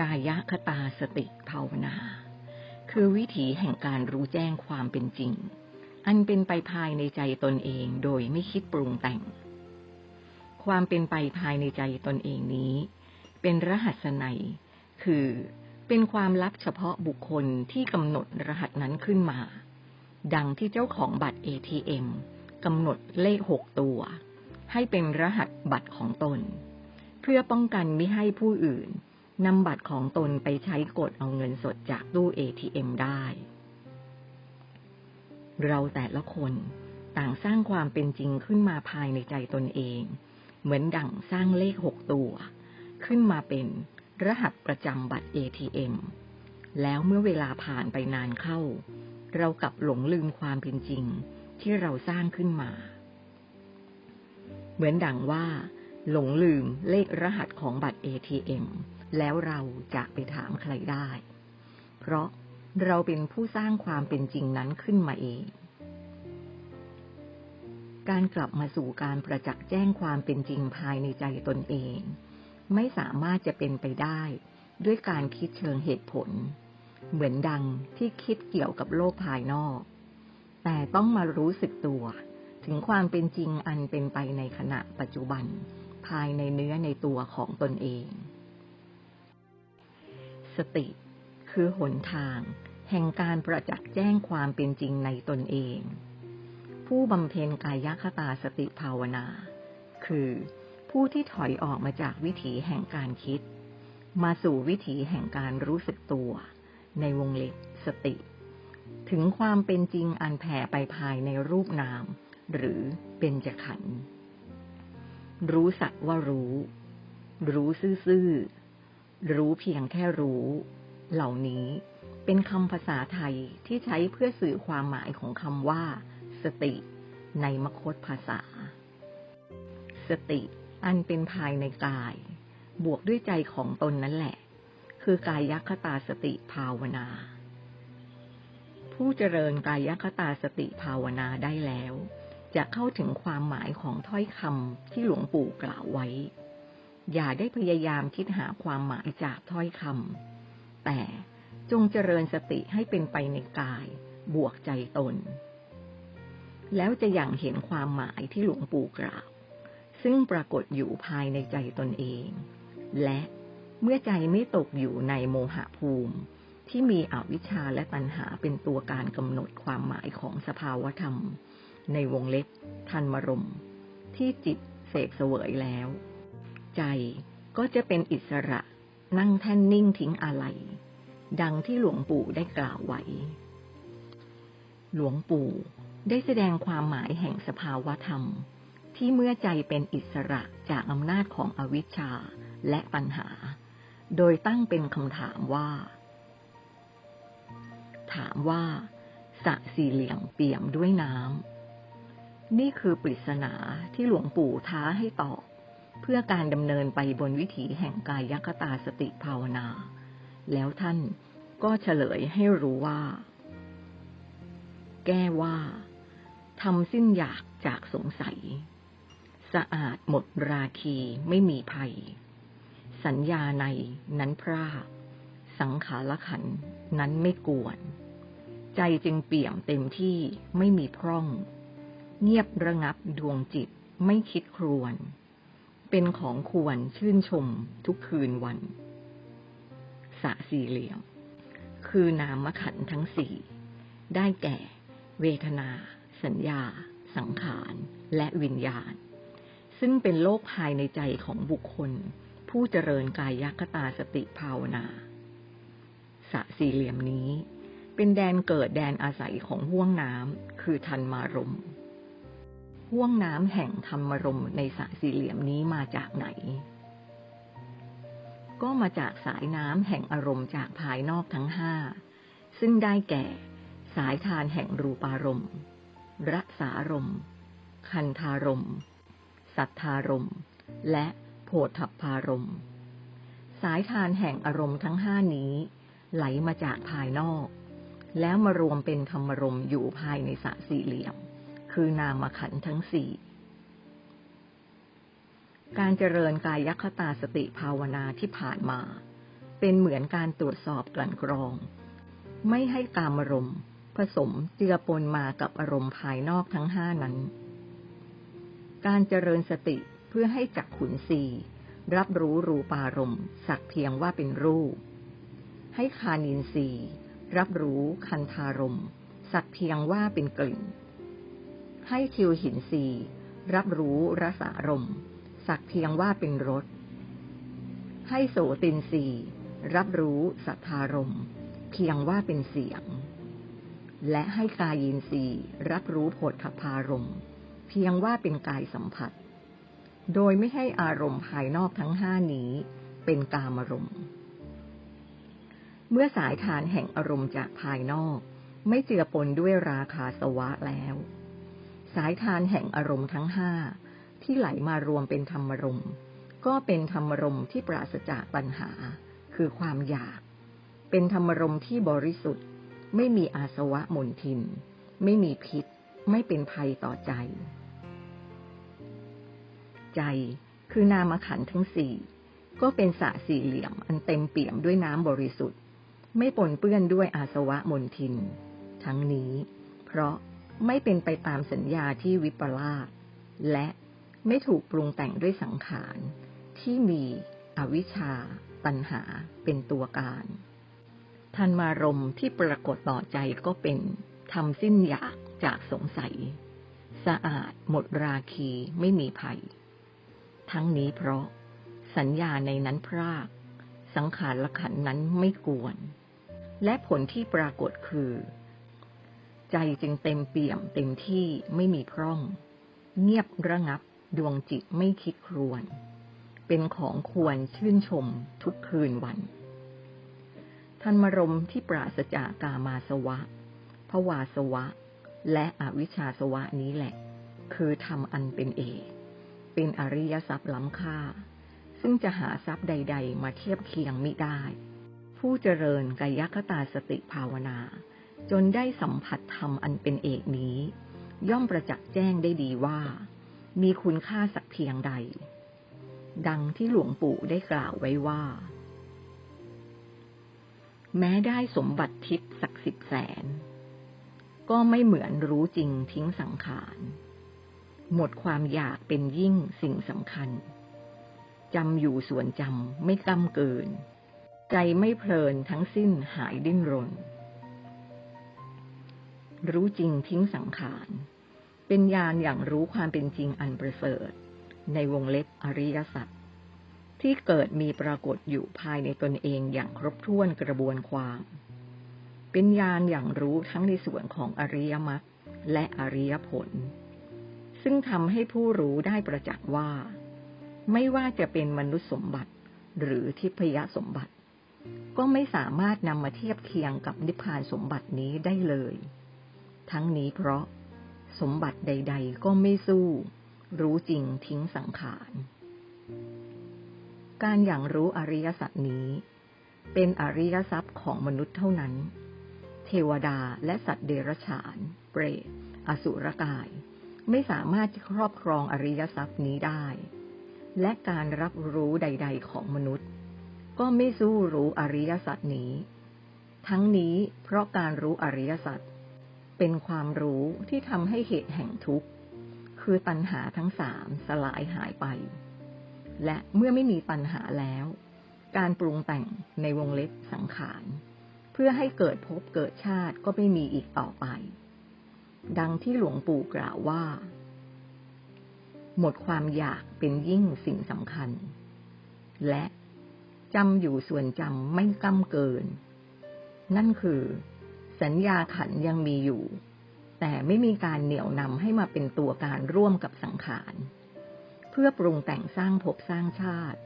กายคตาสติภาวนา คือวิถีแห่งการรู้แจ้งความเป็นจริง อันเป็นไปภายในใจตนเองโดยไม่คิดปรุงแต่ง ความเป็นไปภายในใจตนเองนี้ เป็นรหัสไนคือเป็นความลับเฉพาะบุคคลที่กำหนดรหัสนั้นขึ้นมา ดังที่เจ้าของบัตร ATM กำหนดเลขหกตัว ให้เป็นรหัสบัตรของตน เพื่อป้องกันไม่ให้ผู้อื่น นำบัตรของตนไปใช้กดเอาเงินสดจากตู้ ATM ได้ เราแต่ละคนต่างสร้างความเป็นจริงขึ้นมาภายในใจตนเอง เหมือนดั่งสร้างเลขหกตัว ขึ้นมาเป็นรหัสประจำบัตร ATM แล้วเมื่อเวลาผ่านไปนานเข้า เรากลับหลงลืมความเป็นจริงที่เราสร้างขึ้นมา เหมือนดังว่า หลงลืมเลขรหัสของบัตร ATM แล้วเราจะไปถามใครได้ เพราะเราเป็นผู้สร้างความเป็นจริงนั้นขึ้นมาเอง การกลับมาสู่การประจักษ์แจ้งความเป็นจริงภายในใจตนเอง ไม่สามารถจะเป็นไปได้ด้วยการคิดเชิงเหตุผล เหมือนดังที่คิดเกี่ยวกับโลกภายนอก แต่ต้องมารู้สึกตัว ถึงความเป็นจริงอันเป็นไปในขณะปัจจุบัน ภายในเนื้อในตัวของตนเอง สติ คือหนทาง แห่งการประจักษ์แจ้งความเป็นจริงในตนเอง ผู้บำเพ็ญกายคตาสติภาวนา คือผู้ที่ถอยออกมาจากวิถีแห่งการคิด มาสู่วิถีแห่งการรู้สึกตัว ในวงเล็บสติ ถึงความเป็นจริงอันแผ่ไปภายในรูปนาม หรือเป็นจขัน รู้สักว่ารู้ รู้ซื่อ รู้เพียงแค่รู้ เหล่านี้เป็นคำภาษาไทยที่ใช้เพื่อสื่อความหมายของคำว่า สติ ในมคตภาษา สติอันเป็นภายในกาย บวกด้วยใจของตนนั่นแหละ คือกายยัคตาสติภาวนา ผู้เจริญกายยัคตาสติภาวนาได้แล้ว จะเข้าถึงความหมายของถ้อยคำที่หลวงปู่กล่าวไว้ อย่าได้พยายามคิดหาความหมายจากถ้อยคำแต่จงเจริญสติให้เป็นไปในกาย บวกใจตน แล้วจะอย่างเห็นความหมายที่หลวงปู่กล่าว ซึ่งปรากฏอยู่ภายในใจตนเอง และเมื่อใจไม่ตกอยู่ในโมหะภูมิ ที่มีอวิชชาและตัณหาเป็นตัวการกำหนดความหมายของสภาวธรรม ในวงเล็บทันมรม ที่จิตเสกเสวยแล้ว ใจก็จะเป็นอิสระนั่งแท่นนิ่งทิ้งอะไรดังที่หลวงปู่ได้กล่าวไว้ หลวงปู่ได้แสดงความหมายแห่งสภาวธรรม ที่เมื่อใจเป็นอิสระจากอำนาจของอวิชชาและปัญหา โดยตั้งเป็นคำถามว่า ถามว่าสะสี่เหลี่ยมเปี่ยมด้วยน้ำนี่คือปริศนาที่หลวงปู่ท้าให้ตอบ เพื่อการดำเนินไปบนวิถีแห่งกายยคตาสติภาวนา แล้วท่านก็เฉลยให้รู้ว่า แก้ว่าทำสิ้นอยากจากสงสัย สะอาดหมดราคีไม่มีภัย สัญญาในนั้นพรากสังขารขันนั้นไม่กวน ใจจึงเปี่ยมเต็มที่ไม่มีพร่อง เงียบระงับดวงจิตไม่คิดครวน เป็นของควรชื่นชมทุกคืนวันสะสี่เหลี่ยม คือนามขันทั้งสี่ ได้แก่ เวทนา สัญญา สังขาร และวิญญาณ ซึ่งเป็นโลกภายในใจของบุคคล ผู้เจริญกายยักตาสติภาวนาสะสี่เหลี่ยมนี้ เป็นแดนเกิดแดนอาศัยของห่วงน้ำคือทันมารมณ์ ห่วงน้ำแห่งธรรมรมในสายสี่เหลี่ยมนี้มาจากไหน ก็มาจากสายน้ำแห่งอารมณ์จากภายนอกทั้งห้า ซึ่งได้แก่ สายทานแห่งรูปารมณ์รสารมณ์คันธารมสัทธารมและโพธพารมสายทานแห่งอารมณ์ทั้งห้านี้ ไหลมาจากภายนอก แล้วมารวมเป็นธรรมรมอยู่ภายในสระสี่เหลี่ยม คือนามขันทั้งสี่ การเจริญกายคตาสติภาวนาที่ผ่านมา เป็นเหมือนการตรวจสอบกลั่นกรอง ไม่ให้กามอารมณ์ ผสมเจือปนมากับอารมณ์ภายนอกทั้งห้านั้น การเจริญสติเพื่อให้จักขุนสีรับรู้รูปารมณ์สักเพียงว่าเป็นรูป ให้คานินสีรับรู้คันธารมณ์สักเพียงว่าเป็นกลิ่น ให้ทิวหินสีรับรู้รสารมณ์สักเพียงว่าเป็นรส ให้โสตินสีรับรู้สัทธารมณ์เพียงว่าเป็นเสียง และให้กายินสีรับรู้ผฏฐพารมณ์เพียงว่าเป็นกายสัมผัส โดยไม่ให้อารมณ์ภายนอกทั้งห้านี้เป็นกามารมณ์ เมื่อสายทานแห่งอารมณ์จากภายนอก ไม่เจือปนด้วยราคาสวะแล้ว สายทานแห่งอารมณ์ทั้งห้าที่ไหลมารวมเป็นธรรมรมก็เป็นธรรมรมที่ปราศจากปัญหา คือความอยาก เป็นธรรมรมที่บริสุทธิ์ ไม่มีอาสวะมนทิน ไม่มีพิษ ไม่เป็นภัยต่อใจ ใจคือนามขันทั้งสี่ก็เป็นสระสี่เหลี่ยมอันเต็มเปี่ยมด้วยน้ำบริสุทธิ์ ไม่ปนเปื้อนด้วยอาสวะมนทิน ทั้งนี้ เพราะ ไม่เป็นไปตามสัญญาที่วิปลาสและไม่ถูกปรุงแต่งด้วยสังขาร ที่มีอวิชชา ตัณหาเป็นตัวการทันมารมที่ปรากฏต่อใจก็เป็นทำสิ้นอยากจากสงสัย สะอาดหมดราคีไม่มีภัย ทั้งนี้เพราะสัญญาในนั้นพราก สังขารละขันนั้นไม่กวน และผลที่ปรากฏคือ ใจจึงเต็มเปี่ยมเต็มที่ไม่มีพร่อง เงียบระงับดวงจิตไม่คิดครวน เป็นของควรชื่นชมทุกคืนวันทันมรมที่ปราศจากกามาสวะภวาสวะ และอวิชชาสวะนี้แหละ คือทำอันเป็นเอกเป็นอริยทรัพย์ล้ำค่า ซึ่งจะหาทรัพย์ใด ๆ มาเทียบเคียงมิได้ ผู้เจริญกายคตาสติภาวนา จนได้สัมผัสธรรมอันเป็นเอกนี้ ย่อมประจักษ์แจ้งได้ดีว่า มีคุณค่าสักเพียงใด ดังที่หลวงปู่ได้กล่าวไว้ว่า แม้ได้สมบัติทิพย์สักสิบแสน ก็ไม่เหมือนรู้จริงทิ้งสังขาร หมดความอยากเป็นยิ่งสิ่งสำคัญจำอยู่ส่วนจำไม่กำเกิน ใจไม่เพลินทั้งสิ้นหายดิ้นรน รู้จริงทิ้งสังขาร เป็นญาณอย่างรู้ความเป็นจริงอันประเสริฐ ในวงเล็บอริยสัจที่เกิดมีปรากฏอยู่ภายในตนเองอย่างครบถ้วนกระบวนความ เป็นญาณอย่างรู้ทั้งในส่วนของอริยมรรคและอริยผล ซึ่งทำให้ผู้รู้ได้ประจักษ์ว่า ไม่ว่าจะเป็นมนุษย์สมบัติหรือทิพยสมบัติ ก็ไม่สามารถนำมาเทียบเคียงกับนิพพานสมบัตินี้ได้เลย ทั้งนี้เพราะสมบัติใด ๆ ก็ไม่สู้ รู้จริงทิ้งสังขาร การอย่างรู้อริยสัจนี้ เป็นอริยทรัพย์ของมนุษย์เท่านั้น เทวดาและสัตว์เดรัจฉาน เปรต อสุรกาย ไม่สามารถครอบครองอริยทรัพย์นี้ได้ และการรับรู้ใด ๆ ของมนุษย์ ก็ไม่สู้รู้อริยสัจนี้ ทั้งนี้เพราะการรู้อริยสัจ เป็นความรู้ที่ทำให้เหตุแห่งทุกข์ คือตัณหาทั้งสามสลายหายไป และเมื่อไม่มีตัณหาแล้ว การปรุงแต่งในวงเล็บสังขาร เพื่อให้เกิดภพเกิดชาติก็ไม่มีอีกต่อไป ดังที่หลวงปู่กล่าวว่า หมดความอยากเป็นยิ่งสิ่งสำคัญ และจำอยู่ส่วนจำไม่ก้ำเกิน นั่นคือ สัญญาขันยังมีอยู่ แต่ไม่มีการเหนี่ยวนำให้มาเป็นตัวการร่วมกับสังขาร เพื่อปรุงแต่งสร้างภพสร้างชาติ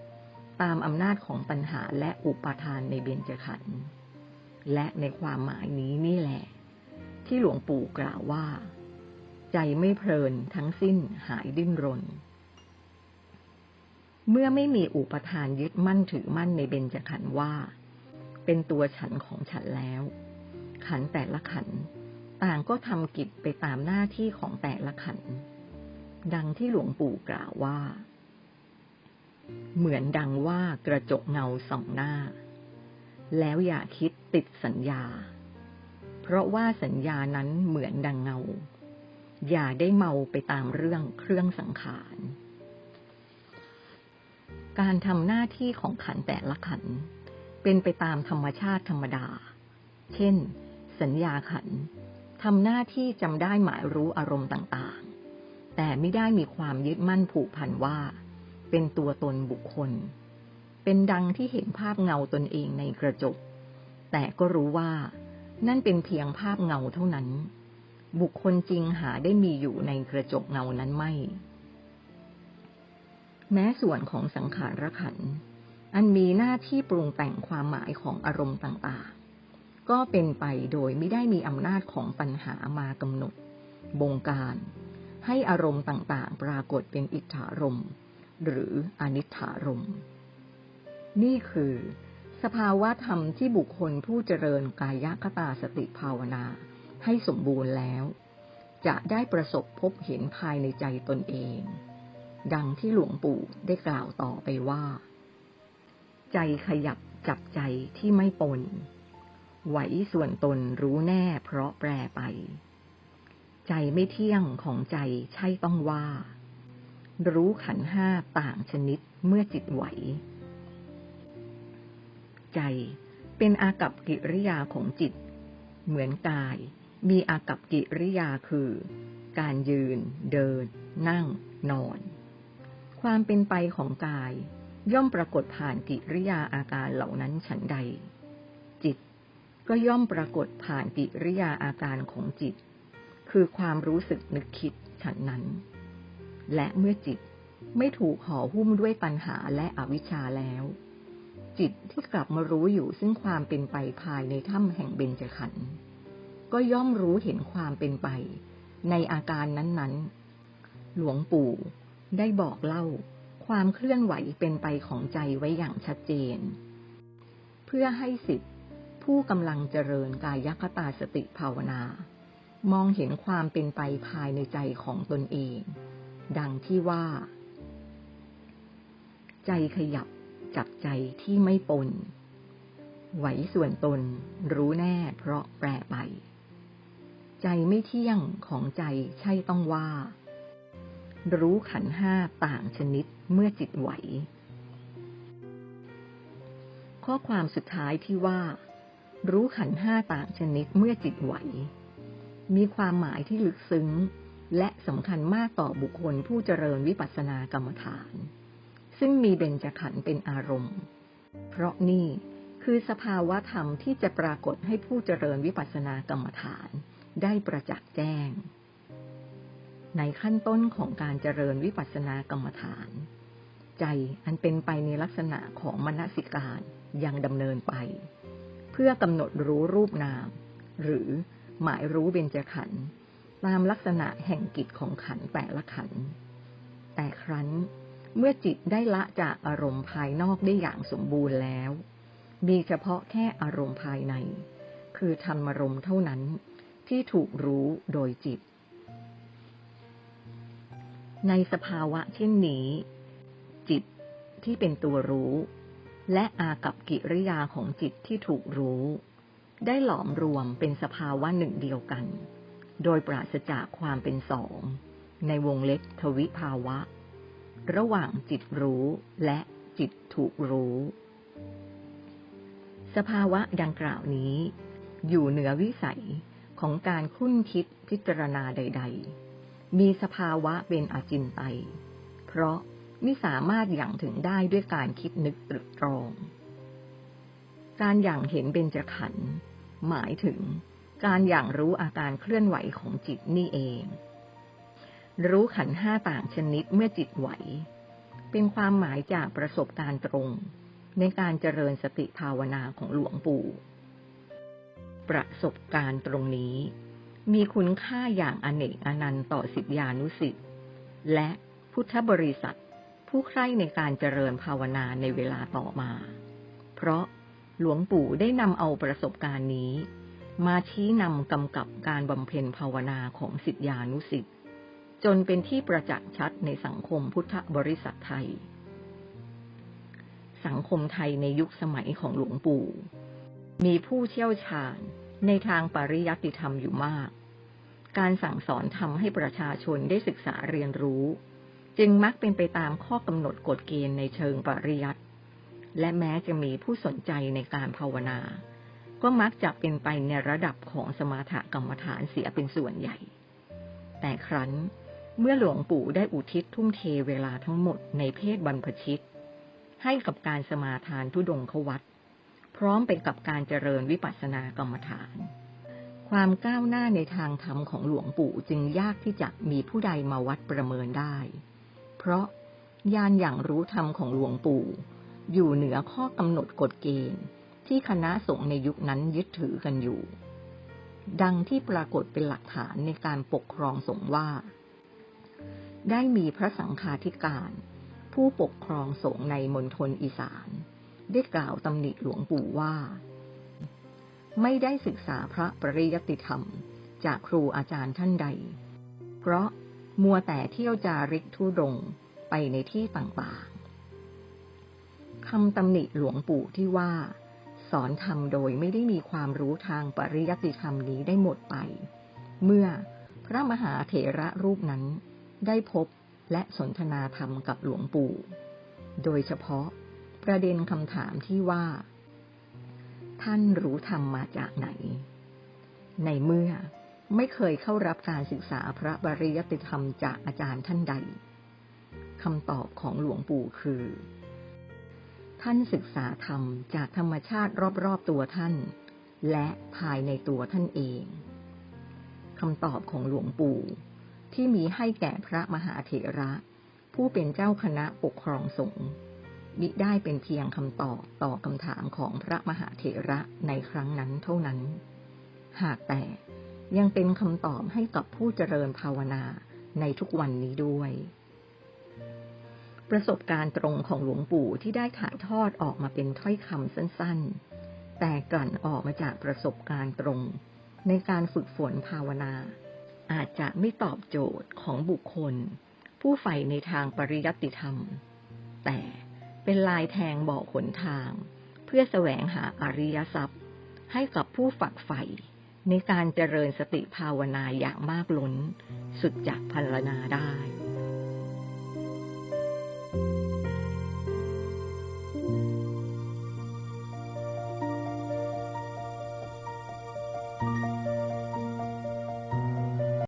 ตามอำนาจของปัญหาและอุปาทานในเบญจขันธ์และในความหมายนี้นี่แหละ ที่หลวงปู่กล่าวว่า ใจไม่เพลินทั้งสิ้นหายดิ้นรน เมื่อไม่มีอุปทานยึดมั่นถือมั่นในเบญจขันธ์ว่า เป็นตัวฉันของฉันแล้ว ขันแต่ละขัน ต่างก็ทำกิจไปตามหน้าที่ของแต่ละขัน ดังที่หลวงปู่กล่าวว่า เหมือนดังว่ากระจกเงาสองหน้า แล้วอย่าคิดติดสัญญา เพราะว่าสัญญานั้นเหมือนดังเงา อย่าได้เมาไปตามเรื่องเครื่องสังขารการทำหน้าที่ของขันแต่ละขันเป็นไปตามธรรมชาติธรรมดา เช่น สัญญาขันทำหน้าที่จำได้หมายรู้อารมณ์ต่างๆ แต่ไม่ได้มีความยึดมั่นผูกพันว่า เป็นตัวตนบุคคล เป็นดังที่เห็นภาพเงาตนเองในกระจก แต่ก็รู้ว่า นั่นเป็นเพียงภาพเงาเท่านั้น บุคคลจริงหาได้มีอยู่ในกระจกเงานั้นไม่ แม้ส่วนของสังขารขันอันมีหน้าที่ปรุงแต่งความหมายของอารมณ์ต่าง ก็เป็นไปโดยไม่ได้มีอำนาจของปัญหามากำหนด บงการ ให้อารมณ์ต่างๆ ปรากฏเป็นอิทธารมหรืออนิถารมนี่คือ สภาวะธรรมที่บุคคลผู้เจริญกายคตาสติภาวนา ให้สมบูรณ์แล้ว จะได้ประสบพบเห็นภายในใจตนเอง ดังที่หลวงปู่ได้กล่าวต่อไปว่า ใจขยับจับใจที่ไม่ปน ไหวส่วนตนรู้แน่เพราะแปรไป ใจไม่เที่ยงของใจใช่ต้องว่า รู้ขันห้าต่างชนิดเมื่อจิตไหว ใจเป็นอากับกิริยาของจิต เหมือนกาย มีอากับกิริยาคือ การยืน เดิน นั่ง นอน ความเป็นไปของกาย ย่อมปรากฏผ่านกิริยาอาการเหล่านั้นฉันใด จิต ก็ย่อมปรากฏผ่านกิริยาอาการของจิต คือความรู้สึกนึกคิดฉันนั้น และเมื่อจิตไม่ถูกห่อหุ้มด้วยปัญหาและอวิชชาแล้ว จิตที่กลับมารู้อยู่ซึ่งความเป็นไปภายในถ้ำแห่งเบญจขันธ์ก็ย่อมรู้เห็นความเป็นไป ในอาการนั้นๆ หลวงปู่ได้บอกเล่าความเคลื่อนไหวเป็นไปของใจไว้อย่างชัดเจน เพื่อให้สิทธิ ผู้กำลังเจริญกายคตาสติภาวนา มองเห็นความเป็นไปภายในใจของตนเอง ดังที่ว่า ใจขยับจับใจที่ไม่ปน ไหวส่วนตนรู้แน่เพราะแปรไป ใจไม่เที่ยงของใจใช่ต้องว่า รู้ขันห้าต่างชนิดเมื่อจิตไหวข้อความสุดท้ายที่ว่า รู้ขันห้าต่างชนิดเมื่อจิตไหว มีความหมายที่ลึกซึ้ง และสำคัญมากต่อบุคคลผู้เจริญวิปัสสนากรรมฐาน ซึ่งมีเบญจขันธ์เป็นอารมณ์ เพราะนี่คือสภาวะธรรมที่จะปรากฏให้ผู้เจริญวิปัสสนากรรมฐานได้ประจักษ์แจ้ง ในขั้นต้นของการเจริญวิปัสสนากรรมฐาน ใจอันเป็นไปในลักษณะของมนสิการยังดำเนินไป พื่อกำหนดรู้รูปนาม หรือหมายรู้เบญจขันธ์ตามลักษณะแห่งกิจของขันแต่ละขันแต่ครั้นเมื่อจิตได้ละจากอารมณ์ภายนอกได้อย่างสมบูรณ์แล้ว มีเฉพาะแค่อารมณ์ภายใน คือธรรมารมณ์เท่านั้นที่ถูกรู้โดยจิต ในสภาวะเช่นนี้ จิตที่เป็นตัวรู้ และอากับกิริยาของจิตที่ถูกรู้ ได้หลอมรวมเป็นสภาวะหนึ่งเดียวกัน โดยปราศจากความเป็นสอง ในวงเล็บทวิภาวะ ระหว่างจิตรู้และจิตถูกรู้ สภาวะดังกล่าวนี้ อยู่เหนือวิสัยของการคุ้นคิดพิจารณาใด ๆ มีสภาวะเป็นอจินไตย เพราะ ไม่สามารถอย่างถึงได้ด้วยการคิดนึกตรึกตรอง การอย่างเห็นเบญจขันธ์หมายถึงการอย่างรู้อาการเคลื่อนไหวของจิตนี่เอง รู้ขันห้าต่างชนิดเมื่อจิตไหว เป็นความหมายจากประสบการณ์ตรง ในการเจริญสติภาวนาของหลวงปู่ ประสบการณ์ตรงนี้ มีคุณค่าอย่างอเนกอนันต์ต่อสิทธิานุสิทธิ์และพุทธบริษัท ผู้ใคร่ในการเจริญภาวนาในเวลาต่อมา เพราะหลวงปู่ได้นำเอาประสบการณ์นี้ มาชี้นำกำกับการบำเพ็ญภาวนาของสิทธิานุสิทธิ์จนเป็นที่ประจักษ์ชัดในสังคมพุทธบริษัทไทย สังคมไทยในยุคสมัยของหลวงปู่ มีผู้เชี่ยวชาญในทางปริยัติธรรมอยู่มาก การสั่งสอนทำให้ประชาชนได้ศึกษาเรียนรู้ จึงมักเป็นไปตามข้อกำหนดกฎเกณฑ์ในเชิงปริยัติและแม้จะมีผู้สนใจในการภาวนา ก็มักจะเป็นไปในระดับของสมาถกรรมฐานเสียเป็นส่วนใหญ่ แต่ครั้นเมื่อหลวงปู่ได้อุทิศทุ่มเทเวลาทั้งหมดในเพศบรรพชิต ให้กับการสมาทานทุดงควัตพร้อมไปกับการเจริญวิปัสสนากรรมฐาน ความก้าวหน้าในทางธรรมของหลวงปู่จึงยากที่จะมีผู้ใดมาวัดประเมินได้ เพราะญาณอย่างรู้ธรรมของหลวงปู่ อยู่เหนือข้อกำหนดกฎเกณฑ์ ที่คณะสงฆ์ในยุคนั้นยึดถือกันอยู่ ดังที่ปรากฏเป็นหลักฐานในการปกครองสงฆ์ว่า ได้มีพระสังฆาธิการ ผู้ปกครองสงฆ์ในมณฑลอีสาน ได้กล่าวตำหนิหลวงปู่ว่า ไม่ได้ศึกษาพระปริยติธรรมจากครูอาจารย์ท่านใด เพราะ มัวแต่เที่ยวจาริกทุดงไปในที่ต่างๆคำตำหนิหลวงปู่ที่ว่า สอนธรรมโดยไม่ได้มีความรู้ทางปริยัติธรรมนี้ได้หมดไป เมื่อพระมหาเถระรูปนั้นได้พบและสนทนาธรรมกับหลวงปู่ โดยเฉพาะประเด็นคำถามที่ว่า ท่านรู้ธรรมมาจากไหน ในเมื่อ ไม่เคยเข้ารับการศึกษาพระบริยติธรรมจากอาจารย์ท่านใดคำตอบของหลวงปู่คือ ท่านศึกษาธรรมจากธรรมชาติรอบๆตัวท่าน และภายในตัวท่านเองคำตอบของหลวงปู่ที่มีให้แก่พระมหาเถระ ผู้เป็นเจ้าคณะปกครองสงฆ์มิได้เป็นเพียงคำตอบต่อคำถามของพระมหาเถระในครั้งนั้นเท่านั้น หากแต่ ยังเป็นคำตอบให้กับผู้เจริญภาวนาในทุกวันนี้ด้วย ประสบการณ์ตรงของหลวงปู่ที่ได้ถ่ายทอดออกมาเป็นถ้อยคำสั้นๆ แต่กลั่นออกมาจากประสบการณ์ตรง ในการฝึกฝนภาวนา อาจจะไม่ตอบโจทย์ของบุคคล ผู้ใฝ่ในทางปริยัติธรรม แต่เป็นลายแทงบอกหนทาง เพื่อแสวงหาอริยทรัพย์ให้กับผู้ฝักใฝ่ ในการเจริญสติภาวนาอย่างมากล้น สุดจากพันลนาได้